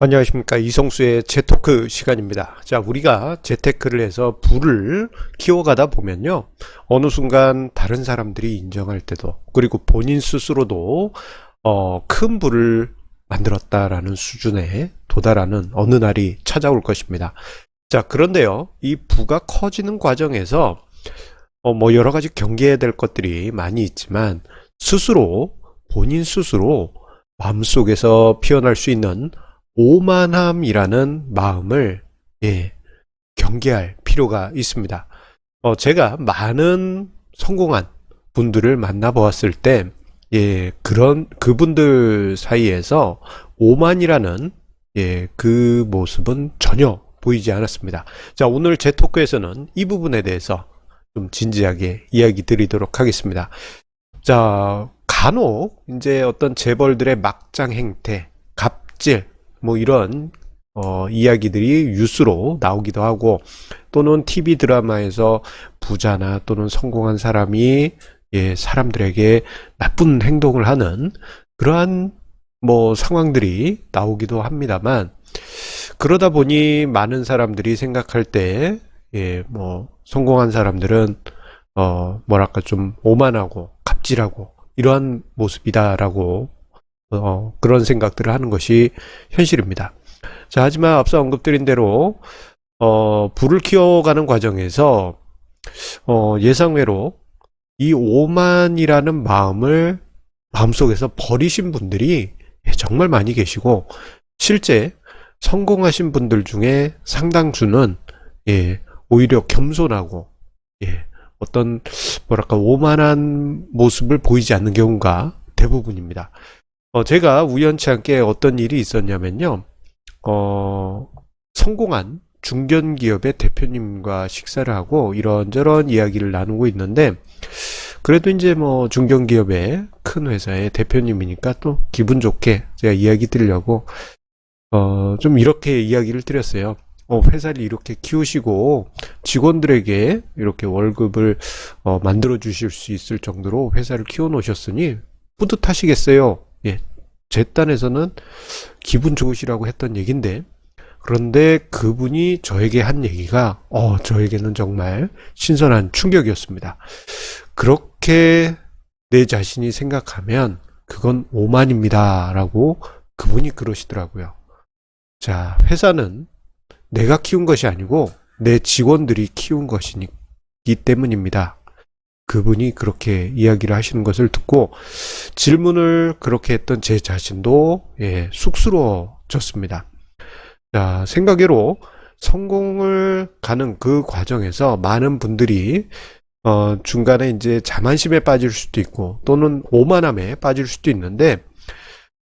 안녕하십니까. 이성수의 재토크 시간입니다. 자 우리가 재테크를 해서 부를 키워가다 보면요. 어느 순간 다른 사람들이 인정할 때도 그리고 본인 스스로도 어, 큰 부를 만들었다라는 수준에 도달하는 어느 날이 찾아올 것입니다. 자 그런데요. 이 부가 커지는 과정에서 어, 뭐 여러 가지 경계해야 될 것들이 많이 있지만 스스로 본인 스스로 마음속에서 피어날 수 있는 오만함이라는 마음을 예, 경계할 필요가 있습니다. 어, 제가 많은 성공한 분들을 만나보았을 때, 예, 그런 그분들 사이에서 오만이라는 예, 그 모습은 전혀 보이지 않았습니다. 자, 오늘 제 토크에서는 이 부분에 대해서 좀 진지하게 이야기 드리도록 하겠습니다. 자, 간혹 이제 어떤 재벌들의 막장 행태, 갑질, 뭐 이런 어, 이야기들이 뉴스로 나오기도 하고 또는 TV 드라마에서 부자나 또는 성공한 사람이 예, 사람들에게 나쁜 행동을 하는 그러한 뭐 상황들이 나오기도 합니다만 그러다 보니 많은 사람들이 생각할 때 예, 뭐 성공한 사람들은 어, 뭐랄까 좀 오만하고 갑질하고 이러한 모습이다라고 어, 그런 생각들을 하는 것이 현실입니다. 자, 하지만 앞서 언급드린 대로 어, 불을 키워가는 과정에서 어, 예상외로 이 오만이라는 마음을 마음속에서 버리신 분들이 예, 정말 많이 계시고 실제 성공하신 분들 중에 상당수는 예, 오히려 겸손하고 예, 어떤 뭐랄까 오만한 모습을 보이지 않는 경우가 대부분입니다. 어, 제가 우연치 않게 어떤 일이 있었냐면요. 어, 성공한 중견 기업의 대표님과 식사를 하고 이런저런 이야기를 나누고 있는데, 그래도 이제 뭐 중견 기업의 큰 회사의 대표님이니까 또 기분 좋게 제가 이야기 드리려고, 어, 좀 이렇게 이야기를 드렸어요. 어, 회사를 이렇게 키우시고 직원들에게 이렇게 월급을 어, 만들어 주실 수 있을 정도로 회사를 키워 놓으셨으니 뿌듯하시겠어요? 예. 제 딴에서는 기분 좋으시라고 했던 얘기인데, 그런데 그분이 저에게 한 얘기가, 어, 저에게는 정말 신선한 충격이었습니다. 그렇게 내 자신이 생각하면 그건 오만입니다. 라고 그분이 그러시더라고요. 자, 회사는 내가 키운 것이 아니고 내 직원들이 키운 것이기 때문입니다. 그분이 그렇게 이야기를 하시는 것을 듣고 질문을 그렇게 했던 제 자신도 예, 쑥스러워졌습니다. 자, 생각외로 성공을 가는 그 과정에서 많은 분들이 어, 중간에 이제 자만심에 빠질 수도 있고 또는 오만함에 빠질 수도 있는데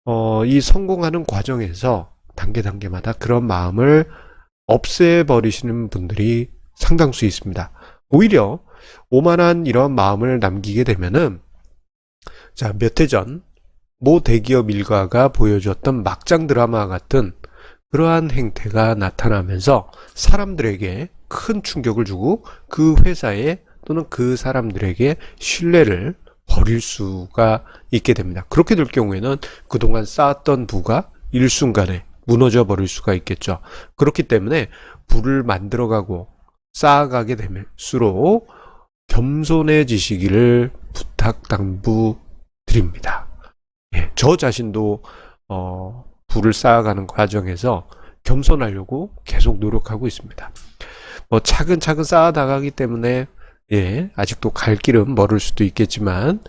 어, 이 성공하는 과정에서 단계 단계마다 그런 마음을 없애버리시는 분들이 상당수 있습니다. 오히려 오만한 이런 마음을 남기게 되면은 자, 몇 해 전 모 대기업 일가가 보여줬던 막장 드라마 같은 그러한 행태가 나타나면서 사람들에게 큰 충격을 주고 그 회사에 또는 그 사람들에게 신뢰를 버릴 수가 있게 됩니다. 그렇게 될 경우에는 그동안 쌓았던 부가 일순간에 무너져 버릴 수가 있겠죠. 그렇기 때문에 부를 만들어가고 쌓아가게 될수록 겸손해지시기를 부탁 당부 드립니다. 예, 저 자신도 어, 부를 쌓아가는 과정에서 겸손하려고 계속 노력하고 있습니다. 뭐 차근차근 쌓아 나가기 때문에 예, 아직도 갈 길은 멀을 수도 있겠지만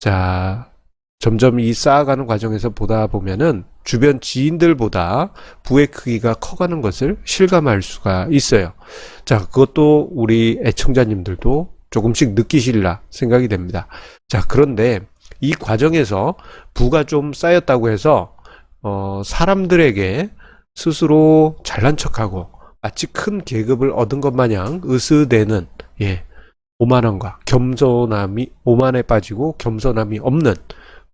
자, 점점 이 쌓아가는 과정에서 보다 보면은 주변 지인들보다 부의 크기가 커가는 것을 실감할 수가 있어요. 자, 그것도 우리 애청자님들도 조금씩 느끼실라 생각이 됩니다. 자, 그런데 이 과정에서 부가 좀 쌓였다고 해서 어, 사람들에게 스스로 잘난 척하고 마치 큰 계급을 얻은 것 마냥 으스대는 예, 오만함과 겸손함이 오만에 빠지고 겸손함이 없는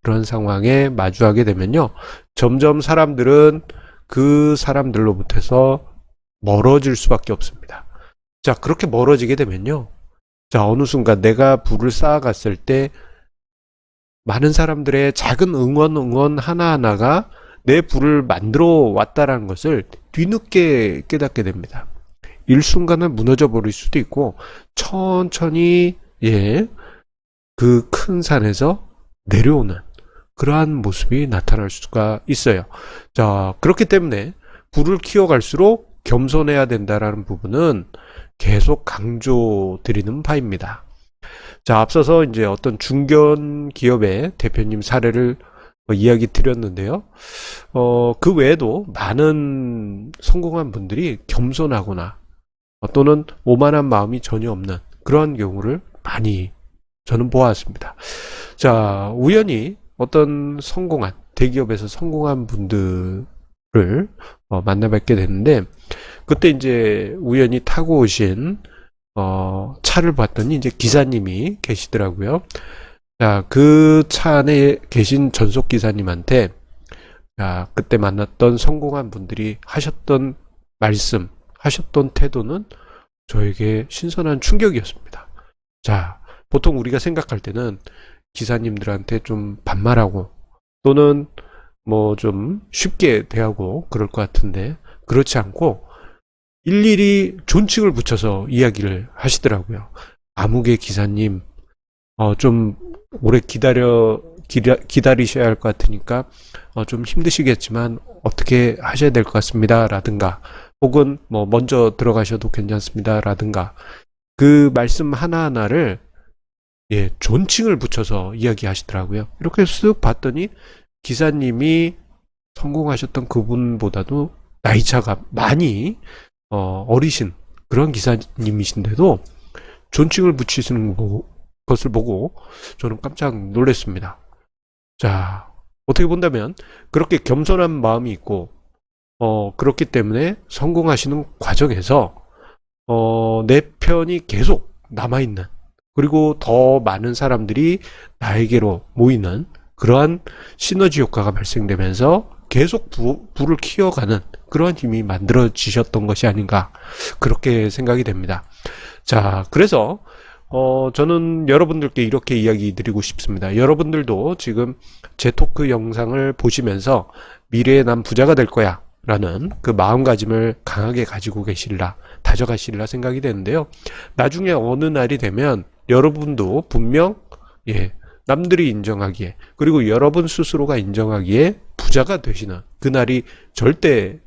그런 상황에 마주하게 되면요. 점점 사람들은 그 사람들로부터서 멀어질 수밖에 없습니다. 자, 그렇게 멀어지게 되면요. 자, 어느 순간 내가 불을 쌓아갔을 때 많은 사람들의 작은 응원, 응원 하나하나가 내 부를 만들어 왔다라는 것을 뒤늦게 깨닫게 됩니다. 일순간에 무너져 버릴 수도 있고 천천히 예, 그 큰 산에서 내려오는 그러한 모습이 나타날 수가 있어요. 자, 그렇기 때문에 불을 키워갈수록 겸손해야 된다라는 부분은 계속 강조드리는 바입니다. 자, 앞서서 이제 어떤 중견 기업의 대표님 사례를 뭐 이야기 드렸는데요. 어, 그 외에도 많은 성공한 분들이 겸손하거나 어, 또는 오만한 마음이 전혀 없는 그러한 경우를 많이 저는 보았습니다. 자, 우연히 어떤 성공한, 대기업에서 성공한 분들 을 어, 만나 뵙게 됐는데, 그때 이제 우연히 타고 오신, 어, 차를 봤더니 이제 기사님이 계시더라고요. 자, 그 차 안에 계신 전속 기사님한테, 자, 그때 만났던 성공한 분들이 하셨던 말씀, 하셨던 태도는 저에게 신선한 충격이었습니다. 자, 보통 우리가 생각할 때는 기사님들한테 좀 반말하고 또는 뭐 좀 쉽게 대하고 그럴 것 같은데 그렇지 않고 일일이 존칭을 붙여서 이야기를 하시더라고요. 아무개 기사님, 어, 좀 오래 기다려, 기다, 기다리셔야 할 것 같으니까 어, 좀 힘드시겠지만 어떻게 하셔야 될 것 같습니다. 라든가 혹은 뭐 먼저 들어가셔도 괜찮습니다. 라든가 그 말씀 하나하나를 예, 존칭을 붙여서 이야기하시더라고요. 이렇게 쓱 봤더니 기사님이 성공하셨던 그분보다도 나이차가 많이 어, 어리신 그런 기사님이신데도 존칭을 붙이시는 거- 것을 보고 저는 깜짝 놀랐습니다. 자, 어떻게 본다면 그렇게 겸손한 마음이 있고 어, 그렇기 때문에 성공하시는 과정에서 어, 내 편이 계속 남아 있는 그리고 더 많은 사람들이 나에게로 모이는 그러한 시너지 효과가 발생되면서 계속 부, 부를 키워가는 그러한 힘이 만들어지셨던 것이 아닌가 그렇게 생각이 됩니다. 자, 그래서 어, 저는 여러분들께 이렇게 이야기 드리고 싶습니다. 여러분들도 지금 제 토크 영상을 보시면서 미래에 난 부자가 될 거야 라는 그 마음가짐을 강하게 가지고 계실라 다져가실라 생각이 되는데요. 나중에 어느 날이 되면 여러분도 분명 예 남들이 인정하기에 그리고 여러분 스스로가 인정하기에 부자가 되시는 그날이 절대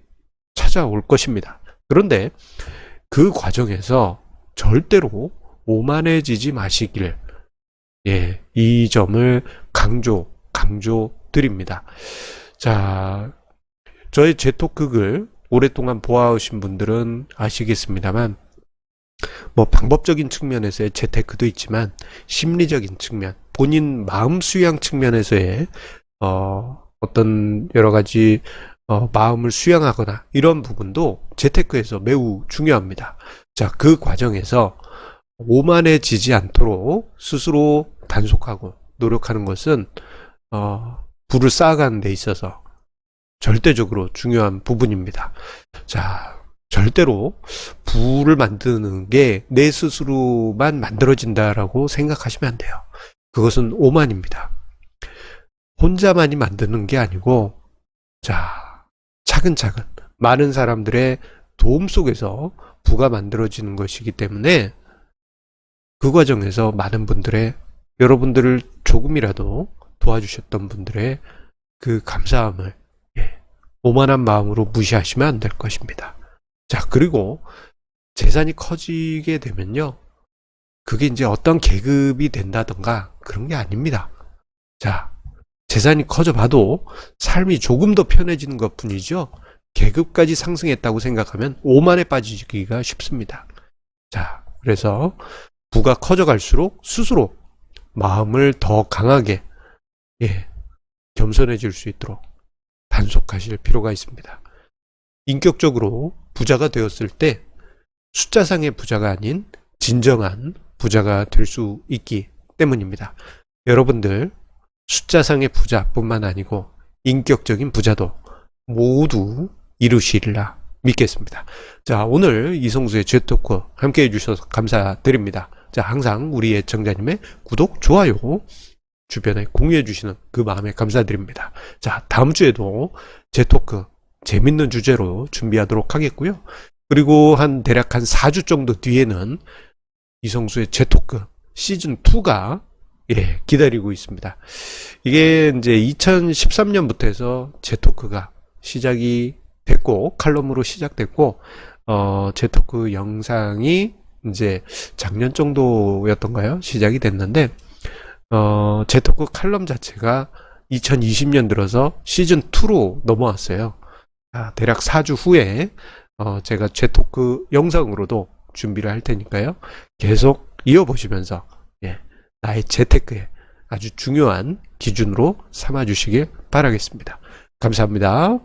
찾아올 것입니다. 그런데 그 과정에서 절대로 오만해지지 마시길 예, 이 점을 강조 강조 드립니다. 자, 저의 제 토크를 오랫동안 보아오신 분들은 아시겠습니다만 뭐 방법적인 측면에서의 재테크도 있지만 심리적인 측면, 본인 마음 수양 측면에서의 어, 어떤 여러 가지 어, 마음을 수양하거나 이런 부분도 재테크에서 매우 중요합니다. 자, 그 과정에서 오만해지지 않도록 스스로 단속하고 노력하는 것은 어, 부를 쌓아가는 데 있어서 절대적으로 중요한 부분입니다. 자, 절대로 부를 만드는 게 내 스스로만 만들어진다라고 생각하시면 안 돼요. 그것은 오만입니다. 혼자만이 만드는 게 아니고, 자, 차근차근 많은 사람들의 도움 속에서 부가 만들어지는 것이기 때문에 그 과정에서 많은 분들의 여러분들을 조금이라도 도와주셨던 분들의 그 감사함을 예, 오만한 마음으로 무시하시면 안 될 것입니다. 자, 그리고 재산이 커지게 되면요. 그게 이제 어떤 계급이 된다던가 그런 게 아닙니다. 자, 재산이 커져 봐도 삶이 조금 더 편해지는 것 뿐이죠. 계급까지 상승했다고 생각하면 오만에 빠지기가 쉽습니다. 자, 그래서 부가 커져갈수록 스스로 마음을 더 강하게, 예, 겸손해질 수 있도록 단속하실 필요가 있습니다. 인격적으로 부자가 되었을 때 숫자상의 부자가 아닌 진정한 부자가 될 수 있기 때문입니다. 여러분들 숫자상의 부자뿐만 아니고 인격적인 부자도 모두 이루시리라 믿겠습니다. 자, 오늘 이성수의 죄토크 함께 해주셔서 감사드립니다. 자, 항상 우리 애청자님의 구독, 좋아요 주변에 공유해 주시는 그 마음에 감사드립니다. 자, 다음 주에도 제 토크 재밌는 주제로 준비하도록 하겠고요. 그리고 한 대략 한 4주 정도 뒤에는 이성수의 제 토크 시즌 2가 예, 기다리고 있습니다. 이게 이제 2013년부터 해서 제 토크가 시작이 됐고 칼럼으로 시작됐고 어, 제 토크 영상이 이제 작년 정도였던가요? 시작이 됐는데 어, 제 토크 칼럼 자체가 2020년 들어서 시즌 2로 넘어왔어요. 아, 대략 4주 후에 어, 제가 제 토크 영상으로도 준비를 할 테니까요. 계속 이어보시면서 예, 나의 재테크에 아주 중요한 기준으로 삼아 주시길 바라겠습니다. 감사합니다.